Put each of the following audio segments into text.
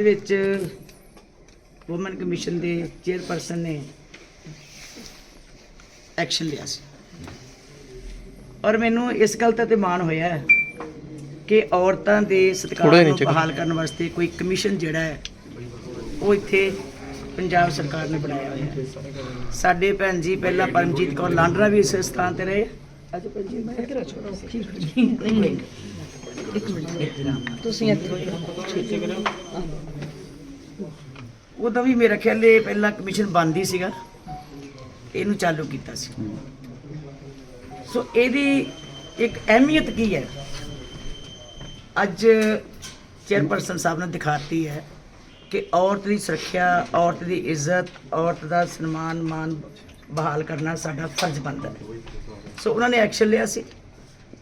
ਸੰਬੰਧ ਵਿੱਚ woman commission ਦੇ ਚੇਅਰਪਰਸਨ ਨੇ ਐਕਸ਼ਨ ਲਿਆ ਸੀ। ਔਰ ਮੈਨੂੰ ਇਸ ਗੱਲ ਤੇ ਤੇ ਮਾਣ ਹੋਇਆ ਹੈ ਕਿ ਔਰਤਾਂ ਦੇ ਸਤਿਕਾਰ ਨੂੰ ਬਹਾਲ ਕਰਨ ਵਾਸਤੇ ਕੋਈ ਕਮਿਸ਼ਨ ਜਿਹੜਾ ਹੈ ਉਹ ਇੱਥੇ ਪੰਜਾਬ ਸਰਕਾਰ ਨੇ ਬਣਾਇਆ ਹੋਇਆ ਹੈ। ਸਾਡੇ ਭੈਣ ਜੀ ਪਹਿਲਾਂ ਪਰਮਜੀਤ ਕੌਰ ਲਾਂਡਰਾ ਵੀ ਇਸ ਸਥਾਨ ਤੇ ਰਹੇ। ਅੱਜ ਜੀ ਮੈਂ ਕਿਹੜਾ ਛੋੜਾ ਨਹੀਂ। ਇੱਕ ਮਿੰਟ ਤੁਸੀਂ ਉਦੋਂ ਵੀ ਮੇਰਾ ਖਿਆਲ ਇਹ ਪਹਿਲਾਂ ਕਮਿਸ਼ਨ ਬੰਦ ਹੀ ਸੀਗਾ। ਇਹਨੂੰ ਚਾਲੂ ਕੀਤਾ ਸੀ। ਸੋ ਇਹਦੀ ਇੱਕ ਅਹਿਮੀਅਤ ਕੀ ਹੈ? ਅੱਜ ਚੇਅਰਪਰਸਨ ਸਾਹਿਬ ਨੇ ਦਿਖਾਤੀ ਹੈ ਕਿ ਔਰਤ ਦੀ ਸੁਰੱਖਿਆ, ਔਰਤ ਦੀ ਇੱਜ਼ਤ, ਔਰਤ ਦਾ ਸਨਮਾਨ ਮਾਨ ਬਹਾਲ ਕਰਨਾ ਸਾਡਾ ਫਰਜ਼ ਬਣਦਾ ਹੈ। ਸੋ ਉਹਨਾਂ ਨੇ ਐਕਸ਼ਨ ਲਿਆ ਸੀ।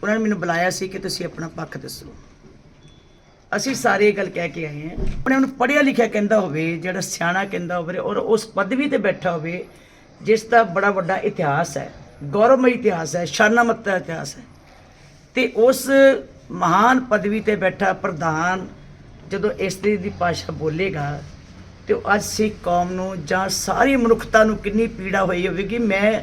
ਉਹਨਾਂ ਨੇ ਮੈਨੂੰ ਬੁਲਾਇਆ ਸੀ ਕਿ ਤੁਸੀਂ ਆਪਣਾ ਪੱਖ ਦੱਸੋ। ਅਸੀਂ ਸਾਰੇ ਇਹ ਗੱਲ ਕਹਿ ਕੇ ਆਏ ਹਾਂ। ਆਪਣੇ ਨੂੰ ਪੜ੍ਹਿਆ ਲਿਖਿਆ ਕਹਿੰਦਾ ਹੋਵੇ, ਜਿਹੜਾ ਸਿਆਣਾ ਕਹਿੰਦਾ ਹੋਵੇ ਔਰ ਉਸ ਪਦਵੀ ਤੇ ਬੈਠਾ ਹੋਵੇ, ਜਿਸ ਦਾ ਬੜਾ ਵੱਡਾ ਇਤਿਹਾਸ ਹੈ, ਗੌਰਵਮਈ ਇਤਿਹਾਸ ਹੈ ਸ਼ਾਨਾਮਤ ਦਾ ਇਤਿਹਾਸ ਹੈ। ਤੇ ਉਸ ਮਹਾਨ ਪਦਵੀ ਤੇ ਬੈਠਾ ਪ੍ਰਧਾਨ ਜਦੋਂ ਇਸਤਰੀ ਦੀ ਭਾਸ਼ਾ ਬੋਲੇਗਾ, ਤੇ ਉਹ ਅੱਜ ਸਿੱਖ ਕੌਮ ਨੂੰ ਜਾਂ ਸਾਰੀ ਮਨੁੱਖਤਾ ਨੂੰ ਕਿੰਨੀ ਪੀੜਾ ਹੋਈ ਹੋਵੇਗੀ, ਮੈਂ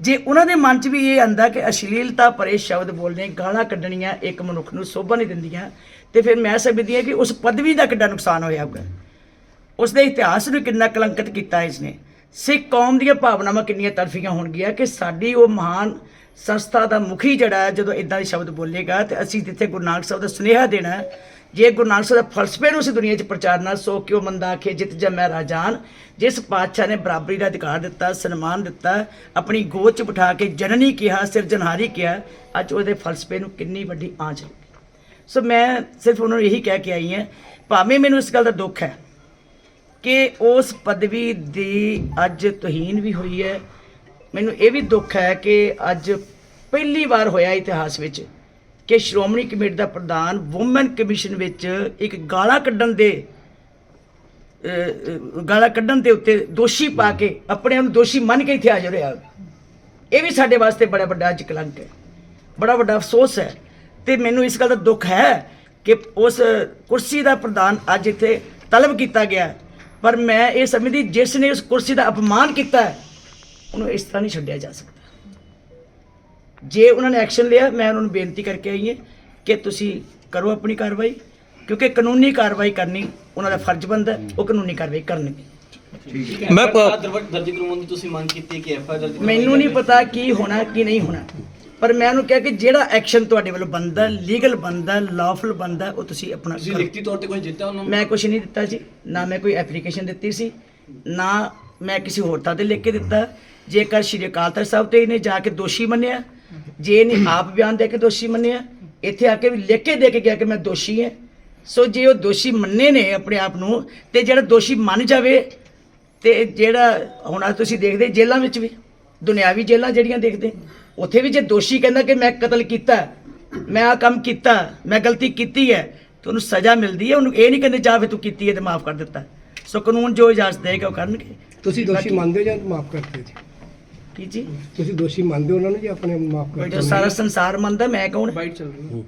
ਜੇ ਉਹਨਾਂ ਦੇ ਮਨ 'ਚ ਵੀ ਇਹ ਆਂਦਾ ਕਿ ਅਸ਼ਲੀਲਤਾ ਭਰੇ ਸ਼ਬਦ ਬੋਲਣੇ ਗਾਲਾਂ ਕੱਢਣੀਆਂ ਇੱਕ ਮਨੁੱਖ ਨੂੰ ਸੋਭਾ ਨਹੀਂ ਦਿੰਦੀਆਂ, ਤੇ ਫਿਰ ਮੈਂ ਸਮਝਦੀ ਹਾਂ ਕਿ ਉਸ ਪਦਵੀ ਦਾ ਕਿੰਨਾ ਨੁਕਸਾਨ ਹੋਇਆ ਹੋਊਗਾ। ਉਸ ਦੇ ਇਤਿਹਾਸ ਨੂੰ ਕਿੰਨਾ ਕਲੰਕਿਤ ਕੀਤਾ ਇਸਨੇ। ਸਿੱਖ ਕੌਮ ਦੀਆਂ ਭਾਵਨਾਵਾਂ ਕਿੰਨੀਆਂ ਤੜਫੀਆਂ ਹੋਣਗੀਆਂ ਕਿ ਸਾਡੀ ਉਹ ਮਹਾਨ ਸੰਸਥਾ ਦਾ ਮੁਖੀ ਜਿਹੜਾ ਹੈ, ਜਦੋਂ ਇਦਾਂ ਦੇ ਸ਼ਬਦ ਬੋਲੇਗਾ, ਤੇ ਅਸੀਂ ਜਿੱਥੇ ਗੁਰੂ ਨਾਨਕ ਸਾਹਿਬ ਦਾ ਸੁਨੇਹਾ ਦੇਣਾ ਜੇ ਗੁਰੂ ਨਾਨਕ ਸਾਹਿਬ ਦੇ ਫਲਸਫੇ ਨੂੰ ਅਸੀਂ ਦੁਨੀਆ 'ਚ ਪ੍ਰਚਾਰਨਾ ਸੋ ਕਿਉ ਮੰਦਾ ਆਖੇ, ਜਿਤ ਜਮੈ ਰਾਜਾਨ? ਜਿਸ ਪਾਤਸ਼ਾਹ ਨੇ ਬਰਾਬਰੀ ਦਾ ਅਧਿਕਾਰ ਦਿੱਤਾ, ਸਨਮਾਨ ਦਿੱਤਾ, ਆਪਣੀ ਗੋਦ 'ਚ ਬਿਠਾ ਕੇ ਜਨਨੀ ਕਿਹਾ ਸਿਰਜਣਹਾਰੀ ਕਿਹਾ, ਅੱਜ ਉਹਦੇ ਫਲਸਫੇ ਨੂੰ ਕਿੰਨੀ ਵੱਡੀ ਆਂਚ ਲੱਗੀ। ਸੋ ਮੈਂ ਸਿਰਫ ਉਹਨਾਂ ਨੂੰ ਇਹੀ ਕਹਿ ਕੇ ਆਈ ਹਾਂ, ਭਾਵੇਂ ਮੈਨੂੰ ਇਸ ਗੱਲ ਦਾ ਦੁੱਖ ਹੈ ਕਿ ਉਸ ਪਦਵੀ ਦੀ ਅੱਜ ਤੋਹੀਨ ਵੀ ਹੋਈ ਹੈ, ਮੈਨੂੰ ਇਹ ਵੀ ਦੁੱਖ ਹੈ ਕਿ ਅੱਜ ਪਹਿਲੀ ਵਾਰ ਹੋਇਆ ਇਤਿਹਾਸ ਵਿੱਚ ਕਿ ਸ਼੍ਰੋਮਣੀ ਕਮੇਟੀ ਦਾ ਪ੍ਰਧਾਨ ਔਮਨ ਕਮਿਸ਼ਨ ਵਿੱਚ ਇੱਕ ਗਾਲਾਂ ਕੱਢਣ ਦੇ ਅਹ, ਗਾਲਾਂ ਕੱਢਣ ਦੇ ਉੱਤੇ ਦੋਸ਼ੀ ਪਾ ਕੇ ਆਪਣੇ ਆਪ ਨੂੰ ਦੋਸ਼ੀ ਮੰਨ ਕੇ ਇੱਥੇ ਹਾਜ਼ਰ ਹੋਇਆ ਇਹ ਵੀ ਸਾਡੇ ਵਾਸਤੇ ਬੜਾ ਵੱਡਾ ਅੱਜ ਕਲੰਕ ਹੈ। ਬੜਾ ਵੱਡਾ ਅਫਸੋਸ ਹੈ। ਤੇ ਮੈਨੂੰ ਇਸ ਗੱਲ ਦਾ ਦੁੱਖ ਹੈ ਕਿ ਉਸ ਕੁਰਸੀ ਦਾ ਪ੍ਰਧਾਨ ਅੱਜ ਇੱਥੇ ਤਲਬ ਕੀਤਾ ਗਿਆ ਪਰ ਮੈਂ ਇਹ ਸਮਝਦੀ ਜਿਸ ਨੇ ਉਸ ਕੁਰਸੀ ਦਾ ਅਪਮਾਨ ਕੀਤਾ ਉਹਨੂੰ ਇਸ ਤਰ੍ਹਾਂ ਨਹੀਂ ਛੱਡਿਆ ਜਾ ਸਕਦਾ। ਜੇ ਉਹਨਾਂ ਨੇ ਐਕਸ਼ਨ ਲਿਆ ਮੈਂ ਉਹਨਾਂ ਨੂੰ ਬੇਨਤੀ ਕਰਕੇ ਆਈ ਹਾਂ ਕਿ ਤੁਸੀਂ ਕਰੋ ਆਪਣੀ ਕਾਰਵਾਈ ਕਿਉਂਕਿ ਕਾਨੂੰਨੀ ਕਾਰਵਾਈ ਕਰਨੀ ਉਹਨਾਂ ਦਾ ਫਰਜ਼ ਬਣਦਾ ਹੈ, ਉਹ ਕਾਨੂੰਨੀ ਕਾਰਵਾਈ ਕਰਨਗੇ ਮੈਂ ਪ- ਦਰਜ ਕਰਵਾਉਣ ਦੀ ਤੁਸੀਂ ਮੰਗ ਕੀਤੀ ਕਿ ਐਫ ਆਈ ਆਰ ਮੈਨੂੰ ਨਹੀਂ ਪਤਾ ਕੀ ਹੋਣਾ ਕੀ ਨਹੀਂ ਹੋਣਾ ਪਰ ਮੈਂ ਉਹਨੂੰ ਕਿਹਾ ਕਿ ਜਿਹੜਾ ਐਕਸ਼ਨ ਤੁਹਾਡੇ ਵੱਲੋਂ ਬਣਦਾ ਲੀਗਲ ਬਣਦਾ ਲਾਫੁਲ ਬਣਦਾ ਉਹ ਤੁਸੀਂ ਆਪਣਾ ਤੁਸੀਂ। ਲਿਖਤੀ ਤੌਰ ਤੇ ਕੋਈ ਜਿੱਤਾ ਉਹਨਾਂ? ਨੂੰ ਮੈਂ ਕੁਝ ਨਹੀਂ ਦਿੱਤਾ ਜੀ ਨਾ ਮੈਂ ਕੋਈ ਐਪਲੀਕੇਸ਼ਨ ਦਿੱਤੀ ਸੀ ਨਾ ਮੈਂ ਕਿਸੇ ਹੋਰ ਥਾਂ ਤੇ ਲਿਖ ਕੇ ਦਿੱਤਾ। ਜੇਕਰ ਸ਼੍ਰੀ ਅਕਾਲ ਤਖਤ ਸਾਹਿਬ ਤੇ ਇਹਨੇ ਜਾ ਕੇ ਦੋਸ਼ੀ ਮੰਨਿਆ ਜੇ ਇਹਨੇ ਆਪ ਬਿਆਨ ਦੇ ਕੇ ਦੋਸ਼ੀ ਮੰਨਿਆ ਇੱਥੇ ਆ ਕੇ ਵੀ ਲਿਖ ਕੇ ਦੇ ਕੇ ਗਿਆ ਕਿ ਮੈਂ ਦੋਸ਼ੀ ਹਾਂ। ਸੋ ਜੇ ਉਹ ਦੋਸ਼ੀ ਮੰਨੇ ਨੇ ਆਪਣੇ ਆਪ ਨੂੰ ਤੇ ਜਿਹੜਾ ਦੋਸ਼ੀ ਮੰਨ ਜਾਵੇ ਤੇ ਜਿਹੜਾ ਹੁਣ ਅੱਜ ਤੁਸੀਂ ਦੇਖਦੇ ਜੇਲ੍ਹਾਂ ਵਿੱਚ ਵੀ ਦੁਨਿਆਵੀ ਜੇਲ੍ਹਾਂ ਜਿਹੜੀਆਂ ਦੇਖਦੇ ਉੱਥੇ ਵੀ ਜੇ ਦੋਸ਼ੀ ਕਹਿੰਦਾ ਕਿ ਮੈਂ ਕਤਲ ਕੀਤਾ ਮੈਂ ਆ ਕੰਮ ਕੀਤਾ ਮੈਂ ਗਲਤੀ ਕੀਤੀ ਹੈ ਤੇ ਉਹਨੂੰ ਸਜ਼ਾ ਮਿਲਦੀ ਹੈ ਉਹਨੂੰ ਇਹ ਨਹੀਂ ਕਹਿੰਦੇ ਜਾ ਫਿਰ ਤੂੰ ਕੀਤੀ ਹੈ ਤੇ ਮਾਫ ਕਰ ਦਿੱਤਾ। ਸੋ ਕਾਨੂੰਨ ਜੋ ਇਜਾਜ਼ਤ ਦੇਗਾ ਉਹ ਕਰਨਗੇ। ਤੁਸੀਂ ਦੋਸ਼ੀ ਮੰਨਦੇ ਹੋ ਜਾਂ ਮਾਫ ਕਰਦੇ ਜੀ ਕੀ ਜੀ। ਤੁਸੀਂ ਦੋਸ਼ੀ ਮੰਨਦੇ ਹੋ ਉਹਨਾਂ ਨੂੰ ਜਾਂ ਆਪਣੇ ਮਾਫ ਕਰਦੇ ਜੋ ਸਾਰਾ ਸੰਸਾਰ ਮੰਨਦਾ ਮੈਂ ਕੌਣ? ਬਾਈਟ ਚੱਲ ਰਹੀ ਹੈ।